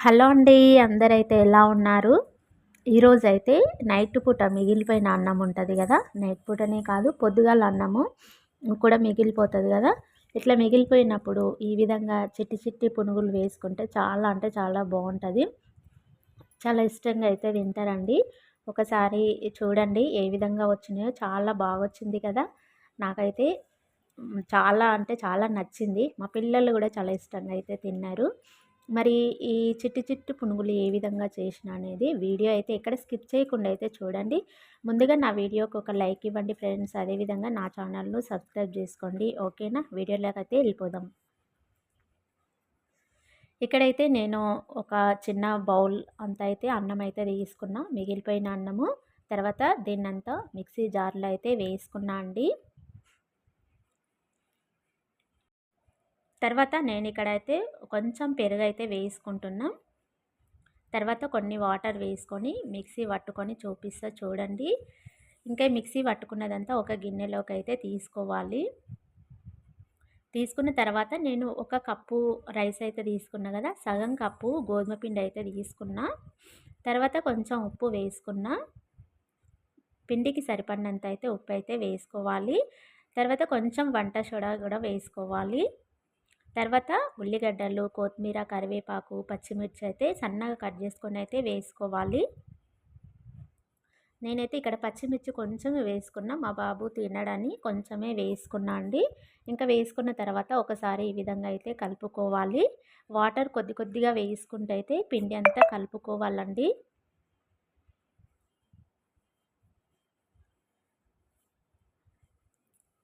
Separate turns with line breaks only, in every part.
Hello అండి అందరైతే ఎలా ఉన్నారు? ఈరోజు అయితే నైట్ పూట మిగిలిపోయిన అన్నం ఉంటుంది కదా నైట్ పూటనే కాదు పొద్దుగాల అన్నము కూడా మిగిలిపోతుంది కదా. ఇట్లా మిగిలిపోయినప్పుడు ఈ విధంగా చిట్టి చిట్టి పునుగులు వేసుకుంటే చాలా అంటే చాలా బాగుంటుంది. చాలా ఇష్టంగా అయితే తింటారండి. ఒకసారి చూడండి ఏ విధంగా వచ్చినాయో. చాలా బాగా వచ్చింది కదా. నాకైతే చాలా అంటే చాలా నచ్చింది. మా పిల్లలు కూడా చాలా ఇష్టంగా అయితే తిన్నారు. మరి ఈ చిట్టి చిట్టి పునుగులు ఏ విధంగా చేసిన అనేది వీడియో అయితే ఎక్కడ స్కిప్ చేయకుండా అయితే చూడండి. ముందుగా నా వీడియోకి ఒక లైక్ ఇవ్వండి ఫ్రెండ్స్. అదేవిధంగా నా ఛానల్ను సబ్స్క్రైబ్ చేసుకోండి. ఓకేనా? వీడియోలోకి అయితే వెళ్ళిపోదాం. ఇక్కడైతే నేను ఒక చిన్న బౌల్ అంత అయితే అన్నం అయితే తీసుకున్నా. మిగిలిపోయిన అన్నము తర్వాత దీన్నంతా మిక్సీ జార్లో అయితే వేసుకున్నా అండి. తర్వాత నేను ఇక్కడైతే కొంచెం పెరుగు అయితే వేసుకుంటున్నా. తర్వాత కొన్ని వాటర్ వేసుకొని మిక్సీ పట్టుకొని చూపిస్తా చూడండి. ఇంకా మిక్సీ పట్టుకున్నదంతా ఒక గిన్నెలోకి అయితే తీసుకోవాలి. తీసుకున్న తర్వాత నేను ఒక కప్పు రైస్ అయితే తీసుకున్నా కదా సగం కప్పు గోధుమ పిండి అయితే తీసుకున్నా. తర్వాత కొంచెం ఉప్పు వేసుకున్నా. పిండికి సరిపడినంత అయితే ఉప్పు అయితే వేసుకోవాలి. తర్వాత కొంచెం వంట సోడా కూడా వేసుకోవాలి. తర్వాత ఉల్లిగడ్డలు కొత్తిమీర కరివేపాకు పచ్చిమిర్చి అయితే సన్నగా కట్ చేసుకొని అయితే వేసుకోవాలి. నేనైతే ఇక్కడ పచ్చిమిర్చి కొంచెం వేసుకున్నా మా బాబు తినడని కొంచెమే వేసుకున్నా అండి. ఇంకా వేసుకున్న తర్వాత ఒకసారి ఈ విధంగా అయితే కలుపుకోవాలి. వాటర్ కొద్ది కొద్దిగా వేసుకుంటే అయితే పిండి అంతా కలుపుకోవాలండి.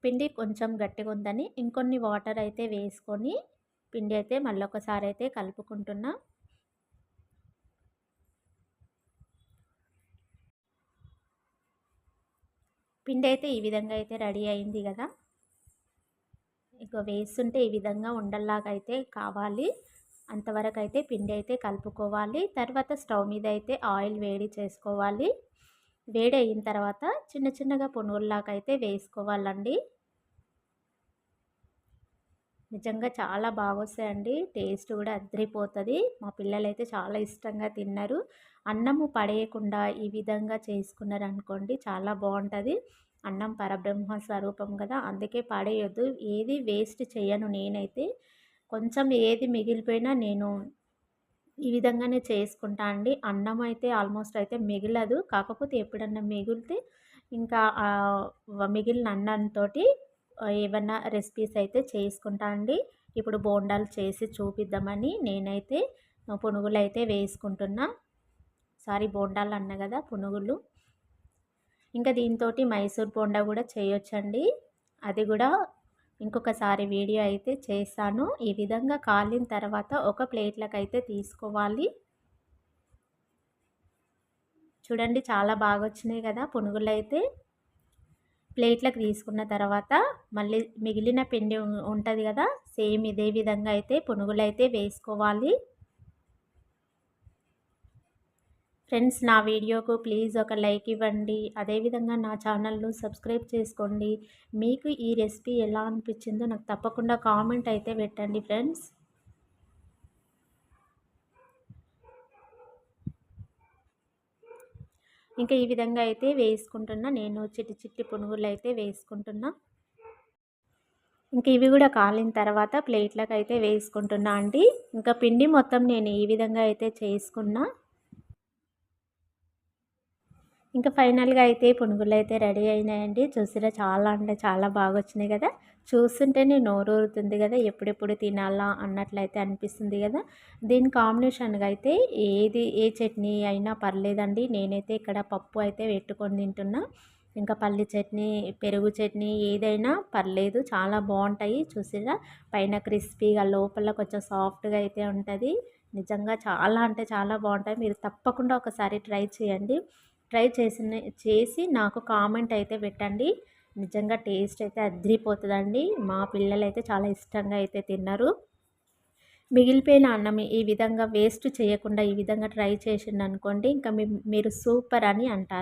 పిండి కొంచెం గట్టిగా ఉందని ఇంకొన్ని వాటర్ అయితే వేసుకొని పిండి అయితే మళ్ళొకసారి అయితే కలుపుకుంటున్నా. పిండి అయితే ఈ విధంగా అయితే రెడీ అయింది కదా. ఇక వేస్తుంటే ఈ విధంగా ఉండల్లాగా అయితే కావాలి. అంతవరకు అయితే పిండి అయితే కలుపుకోవాలి. తర్వాత స్టవ్ మీద అయితే ఆయిల్ వేడి చేసుకోవాలి. వేడి అయిన తర్వాత చిన్న చిన్నగా పునుగుల్లాగా అయితే వేసుకోవాలండి. నిజంగా చాలా బాగా వస్తాయండి టేస్ట్ కూడా అద్దరిపోతుంది. మా పిల్లలైతే చాలా ఇష్టంగా తిన్నారు. అన్నము పడేయకుండా ఈ విధంగా చేసుకున్నారు అనుకోండి చాలా బాగుంటుంది. అన్నం పరబ్రహ్మ స్వరూపం కదా అందుకే పడేయొద్దు. ఏది వేస్ట్ చేయను నేనైతే. కొంచెం ఏది మిగిలిపోయినా నేను ఈ విధంగానే చేసుకుంటా అండి. అన్నం అయితే ఆల్మోస్ట్ అయితే మిగలదు. కాకపోతే ఎప్పుడన్నా మిగిలితే ఇంకా మిగిలిన అన్నంతో ఏమన్నా రెసిపీస్ అయితే చేసుకుంటా అండి. ఇప్పుడు బోండాలు చేసి చూపిద్దామని నేనైతే పునుగులు అయితే వేసుకుంటున్నా. సారీ బోండాలు అన్న కదా పునుగులు. ఇంకా దీంతో మైసూర్ బోండా కూడా చేయొచ్చండి. అది కూడా ఇంకొకసారి వీడియో అయితే చేస్తాను. ఈ విధంగా కాలిన తర్వాత ఒక ప్లేట్లకు అయితే తీసుకోవాలి. చూడండి చాలా బాగా వచ్చినాయి కదా పునుగులు అయితే ప్లేట్లకు తీసుకున్న తర్వాత మళ్ళీ మిగిలిన పిండి ఉంటుంది కదా సేమ్ ఇదే విధంగా అయితే పునుగులు అయితే వేసుకోవాలి. ఫ్రెండ్స్ నా వీడియోకు ప్లీజ్ ఒక లైక్ ఇవ్వండి. అదేవిధంగా నా ఛానల్ను సబ్స్క్రైబ్ చేసుకోండి. మీకు ఈ రెసిపీ ఎలా అనిపించిందో నాకు తప్పకుండా కామెంట్ అయితే పెట్టండి ఫ్రెండ్స్. ఇంకా ఈ విధంగా అయితే వేసుకుంటున్నా నేను చిట్టి చిట్టి పునుగులు అయితే వేసుకుంటున్నా ఇంకా ఇవి కూడా కాలిన తర్వాత ప్లేట్లకు అయితే వేసుకుంటున్నా అండి. ఇంకా పిండి మొత్తం నేను ఈ విధంగా అయితే చేసుకున్నా. ఇంకా ఫైనల్గా అయితే పునుగులు అయితే రెడీ అయినాయండి. చూసిరా చాలా అంటే చాలా బాగా వచ్చినాయి కదా. చూస్తుంటేనే నోరూరుతుంది కదా ఎప్పుడెప్పుడు తినాలా అన్నట్లయితే అనిపిస్తుంది కదా. దీని కాంబినేషన్గా అయితే ఏది ఏ చట్నీ అయినా పర్లేదండి. నేనైతే ఇక్కడ పప్పు అయితే పెట్టుకొని తింటున్నా. ఇంకా పల్లి చట్నీ పెరుగు చట్నీ ఏదైనా పర్లేదు. చాలా బాగుంటాయి. చూసిరా పైన క్రిస్పీగా లోపల కొంచెం సాఫ్ట్గా అయితే ఉంటుంది. నిజంగా చాలా అంటే చాలా బాగుంటాయి. మీరు తప్పకుండా ఒకసారి ట్రై చేయండి. ట్రై చేసిన చేసి నాకు కామెంట్ అయితే పెట్టండి. నిజంగా టేస్ట్ అయితే అదిరిపోతుందండి. మా పిల్లలు అయితే చాలా ఇష్టంగా అయితే తిన్నారు. మిగిలిపోయిన అన్నం ఈ విధంగా వేస్ట్ చేయకుండా ఈ విధంగా ట్రై చేసిండు అనుకోండి ఇంకా మీరు సూపర్ అని అంటారు.